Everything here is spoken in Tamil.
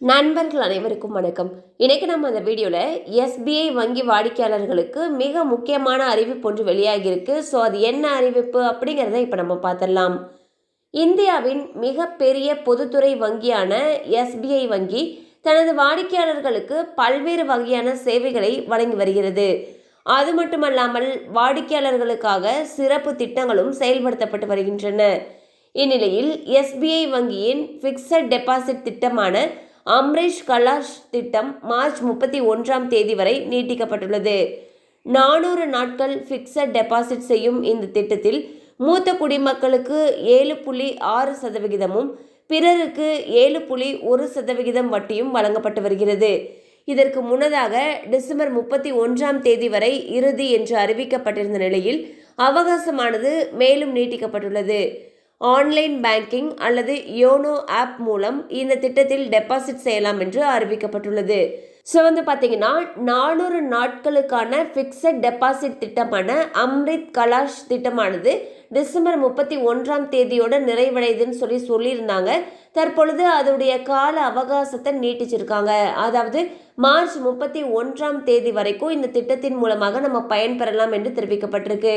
நண்பர்கள் அனைவருக்கும் வணக்கம். இன்றைக்கி நம்ம அந்த வீடியோவில் எஸ்பிஐ வங்கி வாடிக்கையாளர்களுக்கு மிக முக்கியமான அறிவிப்பு ஒன்று வெளியாகியிருக்கு. ஸோ அது என்ன அறிவிப்பு அப்படிங்கிறத இப்போ நம்ம பார்த்துடலாம். இந்தியாவின் மிகப்பெரிய பொதுத்துறை வங்கியான எஸ்பிஐ வங்கி தனது வாடிக்கையாளர்களுக்கு பல்வேறு வகையான சேவைகளை வழங்கி வருகிறது. அது மட்டுமல்லாமல் வாடிக்கையாளர்களுக்காக சிறப்பு திட்டங்களும் செயல்படுத்தப்பட்டு வருகின்றன. இந்நிலையில் எஸ்பிஐ வங்கியின் ஃபிக்ஸட் டெபாசிட் திட்டமான அம்ரிஷ் கலாஷ் திட்டம் மார்ச் முப்பத்தி ஒன்றாம் தேதி வரை நீட்டிக்கப்பட்டுள்ளது. நானூறு நாட்கள் ஃபிக்ஸட் டெபாசிட் செய்யும் இந்த திட்டத்தில் மூத்த குடிமக்களுக்கு ஏழு புள்ளி ஆறு சதவிகிதமும் பிறருக்கு ஏழு புள்ளி ஒரு சதவிகிதம் வட்டியும் வழங்கப்பட்டு வருகிறது. இதற்கு முன்னதாக டிசம்பர் முப்பத்தி ஒன்றாம் தேதி வரை இறுதி என்று அறிவிக்கப்பட்டிருந்த நிலையில் அவகாசமானது மேலும் நீட்டிக்கப்பட்டுள்ளது. ஆன்லைன் பேங்கிங் அல்லது யோனோ ஆப் மூலம் இந்த திட்டத்தில் டெபாசிட் செய்யலாம் என்று அறிவிக்கப்பட்டுள்ளது. ஸோ வந்து பார்த்தீங்கன்னா நானூறு நாட்களுக்கான ஃபிக்ஸட் டெபாசிட் திட்டமான அம்ரித் கலாஷ் திட்டமானது டிசம்பர் முப்பத்தி ஒன்றாம் தேதியோட நிறைவடையுதுன்னு சொல்லி சொல்லியிருந்தாங்க. தற்பொழுது அதோடைய கால அவகாசத்தை நீட்டிச்சிருக்காங்க. அதாவது மார்ச் முப்பத்தி ஒன்றாம் தேதி வரைக்கும் இந்த திட்டத்தின் மூலமாக நம்ம பயன்பெறலாம் என்று தெரிவிக்கப்பட்டிருக்கு.